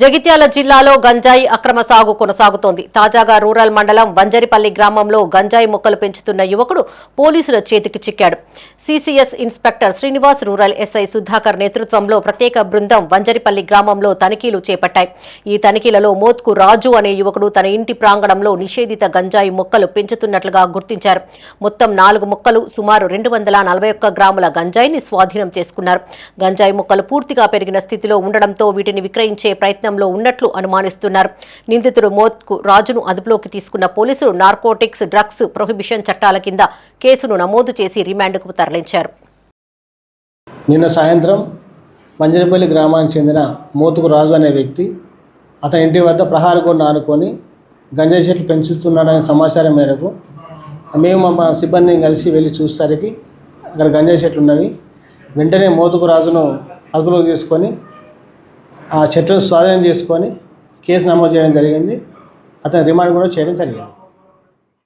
జగిత్యాల జిల్లాలో గంజాయి అక్రమ సాగు కొనసాగుతోంది. తాజాగా రూరల్ మండలం వంజరిపల్లి గ్రామంలో గంజాయి మొక్కలు పెంచుతున్న యువకుడు పోలీసుల చేతికి చిక్కాడు. CCS inspector Srinivas rural SI Sudhakar నేతృత్వంలో ప్రత్యేక బృందం వంజరిపల్లి గ్రామంలో తనిఖీలు చేపట్టాయి. ఈ తనిఖీలలో మోత్కు రాజు అనే యువకుడు తన ఇంటి ప్రాంగణంలో నిషేధిత గంజాయి మొక్కలు పెంచుతున్నట్లుగా గుర్తించారు. మొత్తం నాలుగు మొక్కలు సుమారు రెండు వందల నలభై ఒక్క గ్రాముల గంజాయిని స్వాధీనం చేసుకున్నారు. గంజాయి మొక్కలు పూర్తిగా పెరిగిన స్థితిలో ఉండడంతో వీటిని విక్రయించే ప్రయత్నం ప్రయత్నంలో ఉన్నట్లు అనుమానిస్తున్నారు. నిందితుడు మోత్కు రాజును అదుపులోకి తీసుకున్న పోలీసులు నార్కోటిక్స్ డ్రగ్స్ ప్రొహిబిషన్ చట్టాల కింద కేసును నమోదు చేసి రిమాండ్కు తరలించారు. నిన్న సాయంత్రం మంజరిపల్లి గ్రామానికి చెందిన మోతుకు రాజు అనే వ్యక్తి అతని ఇంటి వద్ద ప్రహార గోడను ఆనుకొని గంజాయి చెట్లు పెంచుతున్నాడనే సమాచారం మేరకు మేము మా సిబ్బందిని కలిసి వెళ్ళి చూసేసరికి అక్కడ గంజాయి చెట్లు ఉన్నవి. వెంటనే మోతుకు రాజును అదుపులోకి తీసుకొని ఆ చెట్లను స్వాధీనం చేసుకొని కేసు నమోదు చేయడం జరిగింది. అతని రిమాండ్ కూడా చేయడం జరిగింది.